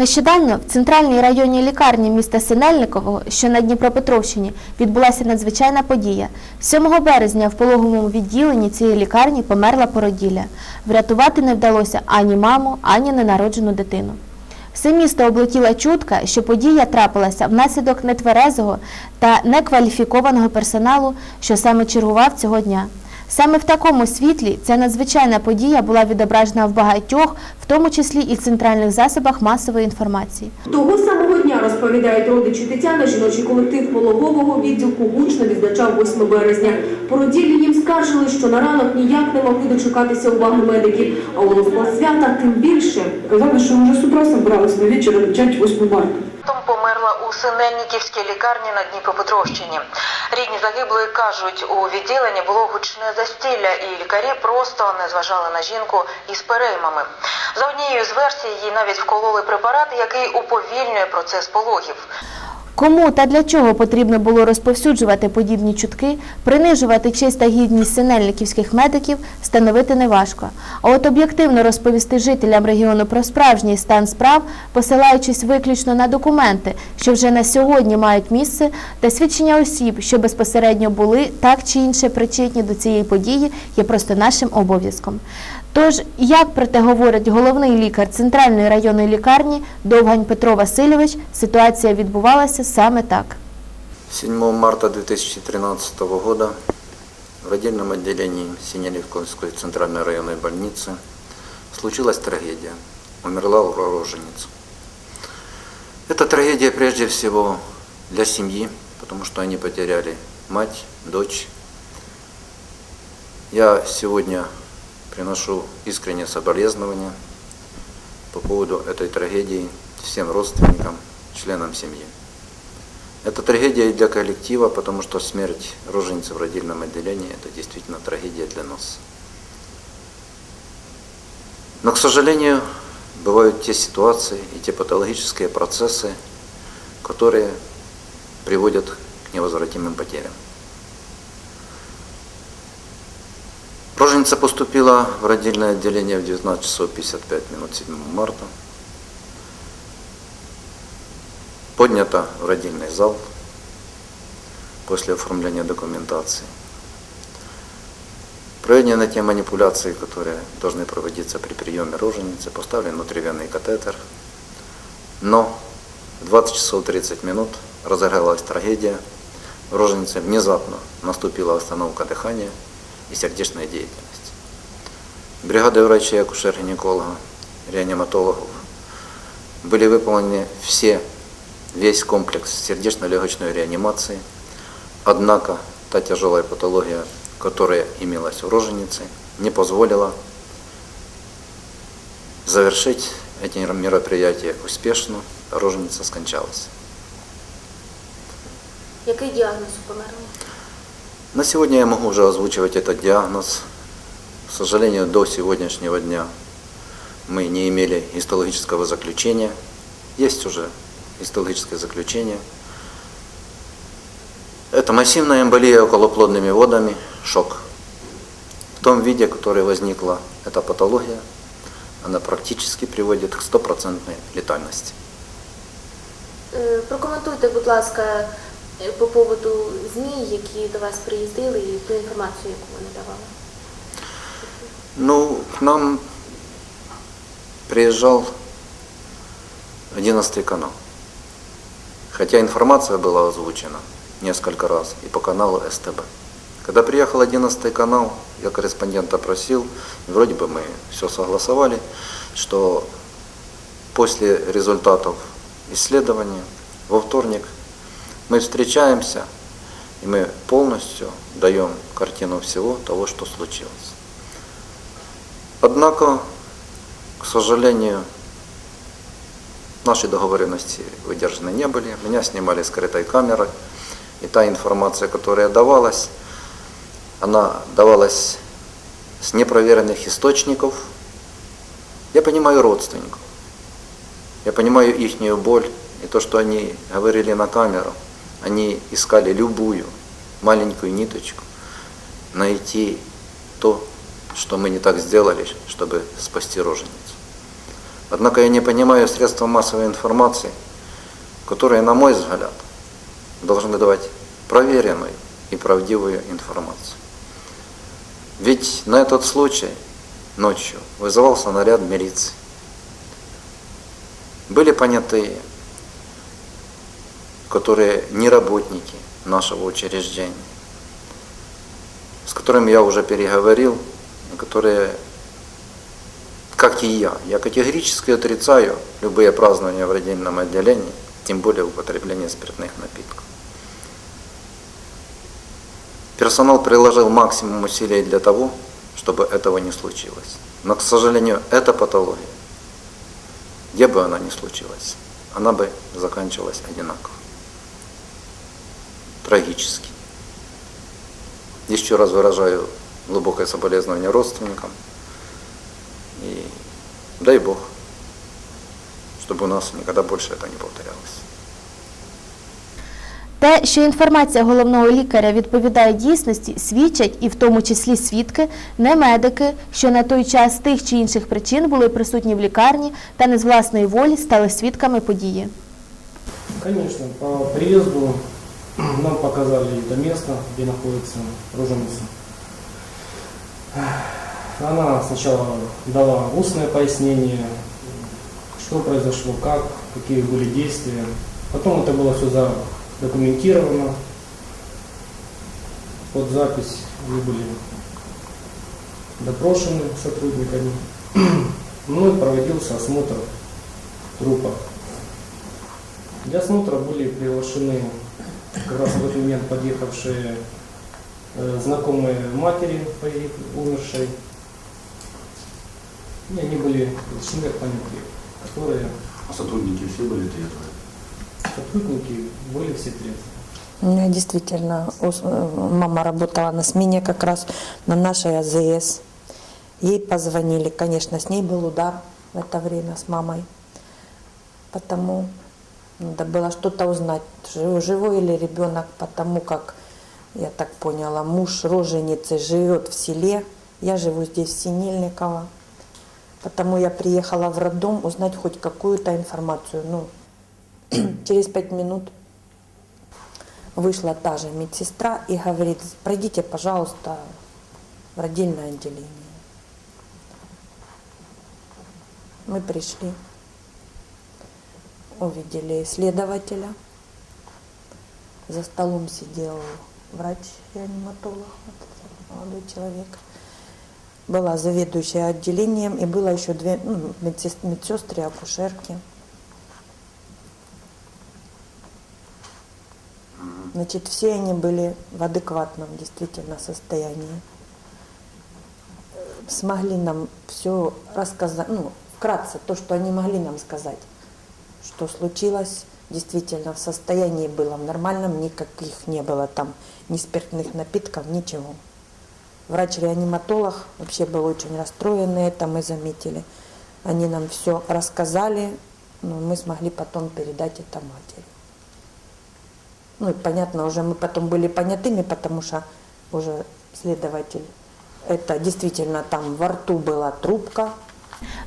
Нещодавно в центральній районній лікарні міста Синельникового, що на Дніпропетровщині, відбулася надзвичайна подія. 7 березня в пологовому відділенні цієї лікарні померла породілля. Врятувати не вдалося ані маму, ані ненароджену дитину. Все місто облетіла чутка, що подія трапилася внаслідок нетверезого та некваліфікованого персоналу, що саме чергував цього дня. Саме в такому світлі ця надзвичайна подія була відображена в багатьох, в тому числі і в центральних засобах масової інформації. Того самого дня, розповідають родичі Тетяни, жіночий колектив пологового відділку гучно відзначав 8 березня. Породіллі їм скаржили, що на ранок ніяк не могли дочекатися уваги медиків, а у свята тим більше. Казали, що вже з утра собрались на вечір відмічати 8 марта. Померла у Синельниківській лікарні на Дніпропетровщині. Рідні загиблої кажуть, у відділенні було гучне застілля, і лікарі просто не зважали на жінку із переймами. За однією з версій, їй навіть вкололи препарат, який уповільнює процес пологів. Кому та для чого потрібно було розповсюджувати подібні чутки, принижувати честь та гідність синельниківських медиків, встановити неважко. А от об'єктивно розповісти жителям регіону про справжній стан справ, посилаючись виключно на документи, що вже на сьогодні мають місце, та свідчення осіб, що безпосередньо були так чи інше причетні до цієї події, є просто нашим обов'язком. Тож, як про те говорить головний лікар центральної районної лікарні Довгань Петро Васильович, ситуація відбувалася саме так. 7 марта 2013 года в отдельном отделении Синельниковской центральной районной больницы случилась трагедия. Умерла роженица. Это трагедия прежде всего для семьи, потому что они потеряли мать, дочь. Я сегодня приношу искреннее соболезнования по поводу этой трагедии всем родственникам, членам семьи. Это трагедия и для коллектива, потому что смерть роженицы в родильном отделении – это действительно трагедия для нас. Но, к сожалению, бывают те ситуации и те патологические процессы, которые приводят к невозвратимым потерям. Роженица поступила в родильное отделение в 19 часов 55 минут 7 марта. Поднята в родильный зал после оформления документации. Проведены те манипуляции, которые должны проводиться при приеме роженицы, поставлен внутривенный катетер. Но в 20 часов 30 минут разыгралась трагедия. В роженице внезапно наступила остановка дыхания и сердечная деятельность. Бригадой врачей, акушер-гинеколога, реаниматологов были выполнены все, весь комплекс сердечно-легочной реанимации. Однако та тяжелая патология, которая имелась у роженицы, не позволила завершить эти мероприятия успешно. Роженица скончалась. Який діагноз у померлого? На сегодня я могу уже озвучивать этот диагноз. К сожалению, до сегодняшнего дня мы не имели гистологического заключения. Есть уже гистологическое заключение. Это массивная эмболия околоплодными водами, шок. В том виде, который возникла эта патология, она практически приводит к стопроцентной летальности. Е, Прокоментуйте, будь ласка, е, по поводу ЗМІ, які до вас приїздили, і ту інформацію, яку вони давали. Ну, к нам приезжал 11 канал. Хотя информация была озвучена несколько раз и по каналу СТБ. Когда приехал 11 канал, я корреспондента просил, и вроде бы мы все согласовали, что после результатов исследования во вторник мы встречаемся, и мы полностью даем картину всего того, что случилось. Однако, к сожалению, наши договоренности выдержаны не были. Меня снимали скрытой камерой. И та информация, которая давалась, она давалась с непроверенных источников. Я понимаю родственников. Я понимаю их боль. И то, что они говорили на камеру, они искали любую маленькую ниточку, найти то, что мы не так сделали, чтобы спасти роженицу. Однако я не понимаю средства массовой информации, которые, на мой взгляд, должны давать проверенную и правдивую информацию. Ведь на этот случай ночью вызывался наряд милиции. Были понятые, которые не работники нашего учреждения, с которыми я уже переговорил, которые, как и я, я категорически отрицаю любые празднования в родильном отделении, тем более употребление спиртных напитков. Персонал приложил максимум усилий для того, чтобы этого не случилось. Но, к сожалению, эта патология, где бы она ни случилась, она бы заканчивалась одинаково. Трагически. Еще раз выражаю глубокое соболезнование родственникам. И дай Бог, чтобы у нас никогда больше это не повторялось. Те, що інформація головного лікаря відповідає дійсності, свідчать і в тому числі свідки, не медики, що на той час з тих чи інших причин були присутні в лікарні та не з власної волі стали свідками події. Конечно, по приезду нам показали это место, где находится роженица. Она сначала дала устное пояснение, что произошло, как, какие были действия. Потом это было все задокументировано. Под запись мы были допрошены сотрудниками. Мной проводился осмотр трупа. Для осмотра были приглашены как раз в этот момент подъехавшие э, знакомые матери умершей. И они были приглашены как понятые, которые А сотрудники все были трезвые? сотрудники были все трезвые. У меня действительно э, мама работала на смене как раз на нашей АЗС. Ей позвонили, конечно, с ней был удар в это время с мамой. Потому надо было что-то узнать, жив- живой или ребенок, потому как, я так поняла, муж роженицы живет в селе, я живу здесь, в Синельниково. Потому я приехала в роддом узнать хоть какую-то информацию. Ну, через пять минут вышла та же медсестра и говорит, пройдите, пожалуйста, в родильное отделение. Мы пришли, увидели следователя. За столом сидел врач-реаниматолог, молодой человек. Была заведующая отделением и было еще две ну, медсес- медсестры, акушерки. Значит, все они были в адекватном действительно состоянии. Смогли нам все рассказать, ну, вкратце, то, что они могли нам сказать, что случилось, действительно в состоянии было в нормальном, никаких не было там ни спиртных напитков, ничего. Врач-реаниматолог вообще был очень расстроенный, это мы заметили. Они нам все рассказали, но мы смогли потом передать это матери. Ну и понятно, уже мы потом были понятыми, потому что уже следователь, это действительно там во рту была трубка,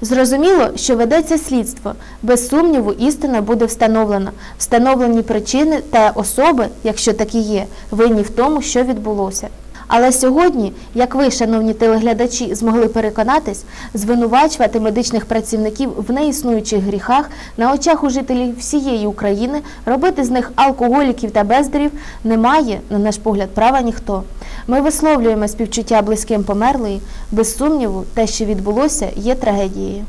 Зрозуміло, що ведеться слідство. Без сумніву, істина буде встановлена. Встановлені причини та особи, якщо такі є, винні в тому, що відбулося. Але сьогодні, як ви, шановні телеглядачі, змогли переконатись, звинувачувати медичних працівників в неіснуючих гріхах на очах у жителів всієї України, робити з них алкоголіків та бездарів немає, на наш погляд, права ніхто. Ми висловлюємо співчуття близьким померлої. Без сумніву, те, що відбулося, є трагедією.